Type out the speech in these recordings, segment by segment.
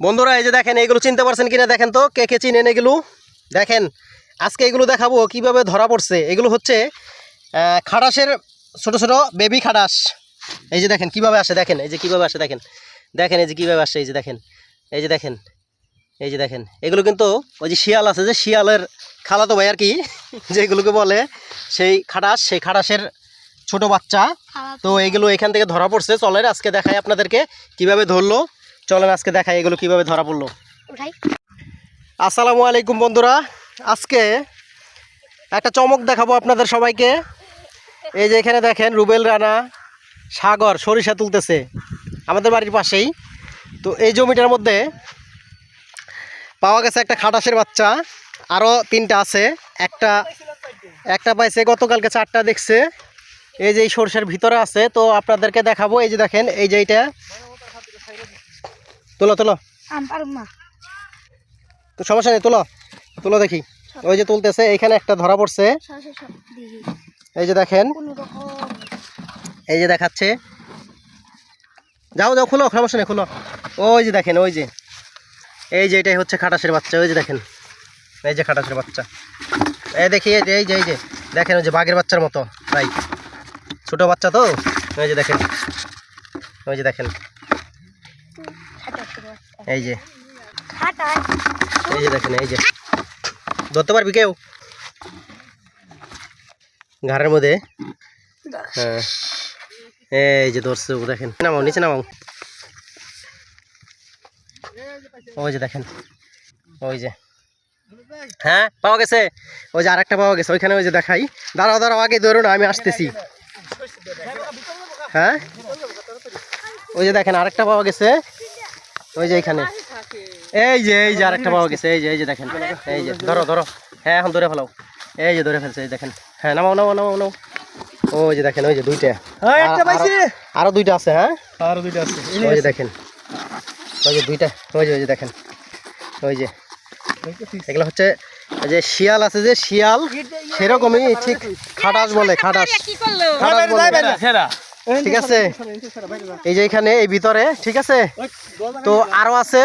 বন্ধুরা এই যে দেখেন এইগুলো চিনতে পারছেন কিনা দেখেন তো কে কে চিনেন এগুলো? দেখেন আজকে এগুলো দেখাবো কীভাবে ধরা পড়ছে। এগুলো হচ্ছে আহ, খাটাসের ছোট ছোট বেবি খাটাস এই যে দেখেন কীভাবে আসে দেখেন এই যে কীভাবে আসে দেখেন। দেখেন এই যে কীভাবে আসে এই যে দেখেন এই যে দেখেন এই যে দেখেন। এগুলো কিন্তু ওই যে শিয়াল আছে যে শিয়ালের খালাতো ভাই আর কি যেগুলোকে বলে সেই খাটাস সেই খাটাসের ছোট বাচ্চা। তো এগুলো এখান থেকে ধরা পড়ছে। চলেন আজকে দেখাই আপনাদেরকে কীভাবে ধরলো। চলেন আজকে দেখাই এগুলো কীভাবে ধরা পড়ল। আসসালামু আলাইকুম বন্ধুরা আজকে একটা চমক দেখাবো আপনাদের সবাইকে। এই যে এখানে দেখেন রুবেল রানা সাগর সরিষা তুলতেছে আমাদের বাড়ির পাশেই। তো এই জমিটার মধ্যে পাওয়া গেছে একটা খাটাসের বাচ্চা আরও তিনটা আছে। একটা একটা পাইছে গতকালকে চারটা দেখছে। এই যে এই সরিষার ভিতরে আছে তো আপনাদেরকে দেখাবো। এই যে দেখেন এই যে এইটা। তোলো তোলো। তো সমস্যা নেই তোলো। তোলো দেখি। ওই যে তুলতেছে এইখানে একটা ধরা পড়ছে। এই যে দেখেন। এই যে দেখাচ্ছে। যাও যাও খুলো সমস্যা নেই খুলো। ওই যে দেখেন ওই যে। এই যে এটাই হচ্ছে খাটাসের বাচ্চা ওই যে দেখেন। এই যে খাটাসের বাচ্চা। এই দেখি এই যে এই যে এই যে। দেখেন ওই যে বাঘের বাচ্চার মতো তাই ছোট বাচ্চা তো? ওই যে দেখেন। ওই যে দেখেন। এই যে। এই যে দেখেন এই যে। ধরতে পারবি কেউ? ঘাড়ের মধ্যে? হ্যাঁ। এই যে ধরছে দেখেন। নামাও নিচে নামাও। ওই যে দেখেন ওই যে। হ্যাঁ পাওয়া গেছে। ওই যে আরেকটা পাওয়া গেছে ওইখানে ওই যে দেখাই। দাঁড়াও দাঁড়াও আগে ধরো না আমি আসতেছি। হ্যাঁ? ওই যে দেখেন আরেকটা পাওয়া গেছে। ওই যে এখানে এই যে এই যে আরেকটা পাওয়া গেছে এই যে এই যে দেখেন এই যে ধরো ধরো হ্যাঁ এখন ধরে ফেলাও এই যে ধরে ফেলছে এই দেখেন হ্যাঁ নামাও নামাও নামাও নামাও ওই যে দেখেন ওই যে দুইটা একটা আর- পাইছি আরো- আরও দুইটা আছে হ্যাঁ আরও দুইটা আছে ওই যে দেখেন ওই যে দুইটা ওই যে ওই যে দেখেন ওই যে এগুলো হচ্ছে যে শিয়াল আছে যে শিয়াল সেরকমই ঠিক খাটাস বলে খাটাস খাটাস ঠিক আছে? এই যে এখানে এই ভিতরে ঠিক আছে? তো আরও আছে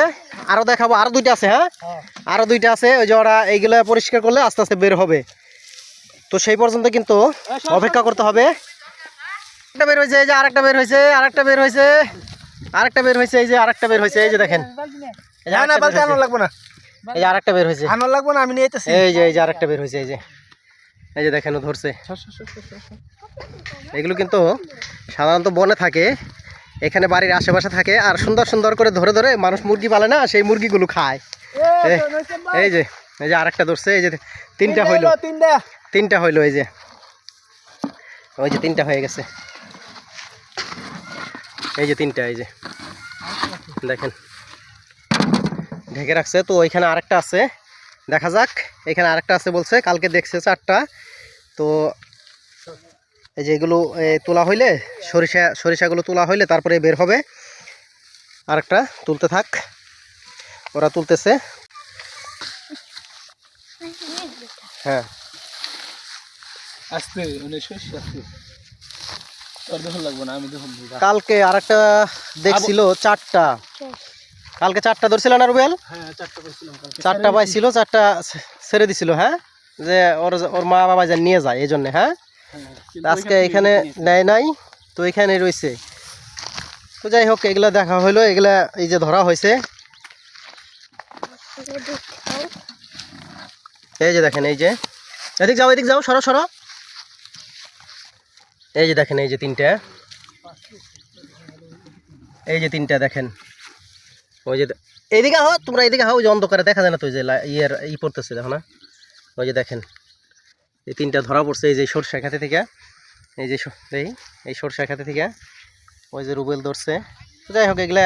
আরও দেখাবো আরও দুইটা আছে হ্যাঁ? আরও দুইটা আছে ওই যে ওরা এইগুলো পরিষ্কার করলে আস্তে আস্তে বের হবে। তো সেই পর্যন্ত কিন্তু অপেক্ষা করতে হবে। একটা বের হয়েছে এই যে আরেকটা বের হয়েছে আরেকটা বের হয়েছে আরেকটা বের হয়েছে এই যে আরেকটা বের হয়েছে এই যে দেখেন। না না। লাগবো না। এই যে আরেকটা বের হয়েছে। আনার লাগবো না আমি নিয়ে এই যে এই যে আরেকটা বের হয়েছে এই যে। এই যে দেখেন ধরছে। এগুলো কিন্তু সাধারণত বনে থাকে এখানে বাড়ির আশেপাশে থাকে আর সুন্দর সুন্দর করে ধরে ধরে মানুষ মুরগি পালে না সেই মুরগিগুলো খায়। এই- যে এই যে আরেকটা ধরছে এই যে তিনটা হইল তিনটা। তিনটা হইল এই যে। ওই যে তিনটা হয়ে গেছে। এই যে তিনটা এই যে। দেখেন। ঢেকে রাখছে তো ওইখানে আরেকটা আছে। দেখা যাক। এখানে আরেকটা আছে বলছে কালকে দেখছে চারটা। তো এই যে এগুলো তোলা হইলে সরিষা সরিষাগুলো তোলা হইলে তারপরে বের হবে। আরেকটা তুলতে থাক। ওরা তুলতেছে। হ্যাঁ। আসতে মানে কালকে আরেকটা দেখছিল চারটা। কালকে চারটা ধরছিল না রুবেল? হ্যাঁ চারটা পাইছিল চারটা ছেড়ে দিছিল হ্যাঁ? যে ওর ওর মা বাবা যা নিয়ে যায় এই জন্যে হ্যাঁ আজকে এখানে নেয় নাই তো এখানে রয়েছে তো যাই হোক এগুলা দেখা হইল এগুলা এই যে ধরা হয়েছে এই যে দেখেন এই যে। এদিক যাও এদিক যাও সরো সরো। এই যে দেখেন এই যে তিনটা। এই যে তিনটা দেখেন। ওই যে এইদিকে হো তোমরা এইদিকে হও ওই যে অন্ধকারে দেখা যায় না তো যে ইয়ের ই পড়তেছে দেখো না? ওই যে দেখেন, এই তিনটা ধরা পড়ছে, এই যে সরষা খাতে থেকে, এই যে এই এই সরষা খাতে থেকে, ওই যে রুবেল ধরছে। যাই হোক, এগুলা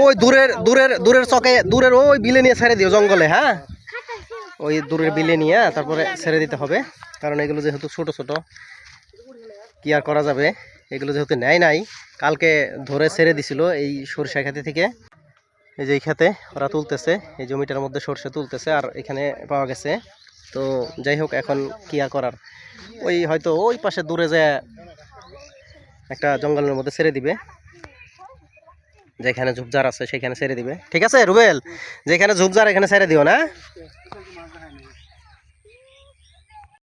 ওই দূরের দূরের দূরের চকে, দূরের ওই বিলে নিয়ে ছেড়ে দিও জঙ্গলে হ্যাঁ? ওই দূরের বিলে নিয়ে তারপরে ছেড়ে দিতে হবে, কারণ এগুলো যেহেতু ছোট ছোট, কি আর করা যাবে? এগুলো যেহেতু নেয় নাই, কালকে ধরে ছেড়ে দিছিল এই সরষা খাতে থেকে। এই যে এই খেতে ওরা তুলতেছে, এই জমিটার মধ্যে সর্ষে তুলতেছে আর এখানে পাওয়া গেছে। তো যাই হোক, এখন কি আর করার? ওই হয়তো ওই পাশে দূরে যে একটা জঙ্গলের মধ্যে ছেড়ে দিবে, যেখানে ঝুপঝাড় আছে সেখানে ছেড়ে দিবে। ঠিক আছে, রুবেল? যেখানে ঝুপঝাড়, এখানে ছেড়ে দিও না?